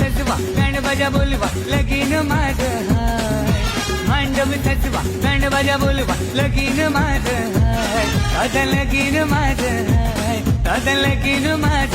सजवा बजा बोलवा लगीन माझ मांडव सजवा बजा बोलवा लगीन माझ दादा लगीन माझ दादा लगीन माझ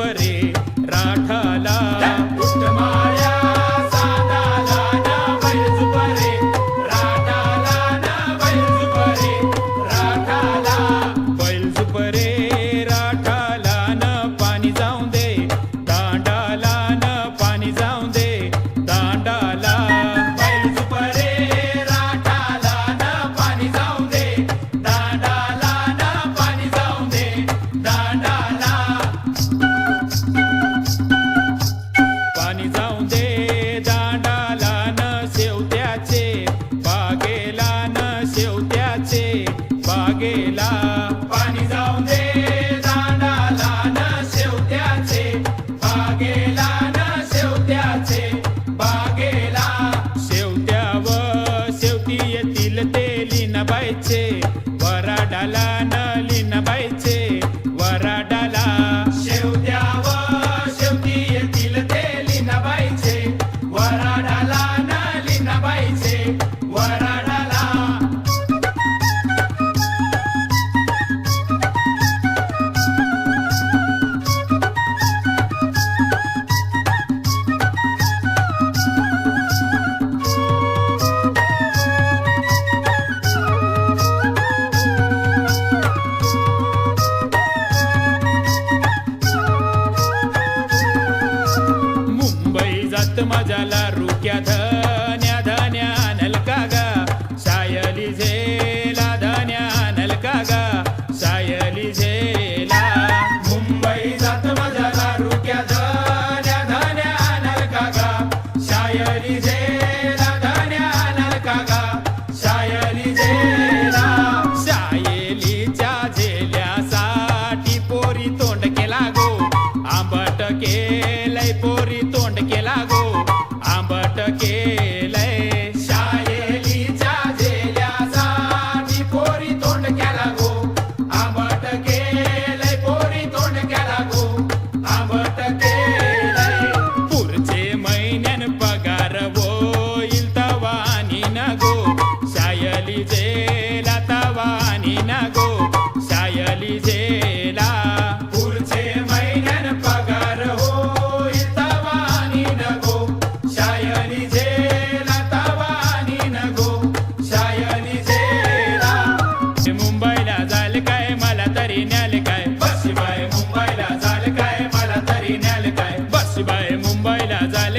ऊपर मजाला रुक्या धर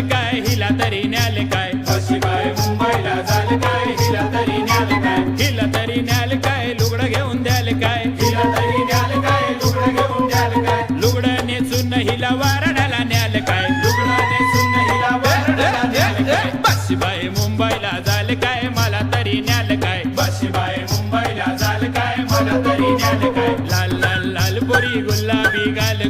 झालं काय हिला तरी न्याल काय मुंबईला तरी न्याल काय लुगडं घेऊन द्याल काय हिला तरी काय लुगडं मुंबईला झालं काय मला तरी न्याल काय काशीबाई मुंबईला झालं काय मला तरी न्याल काय लाल लाल लाल पोरी गुलाबी गाल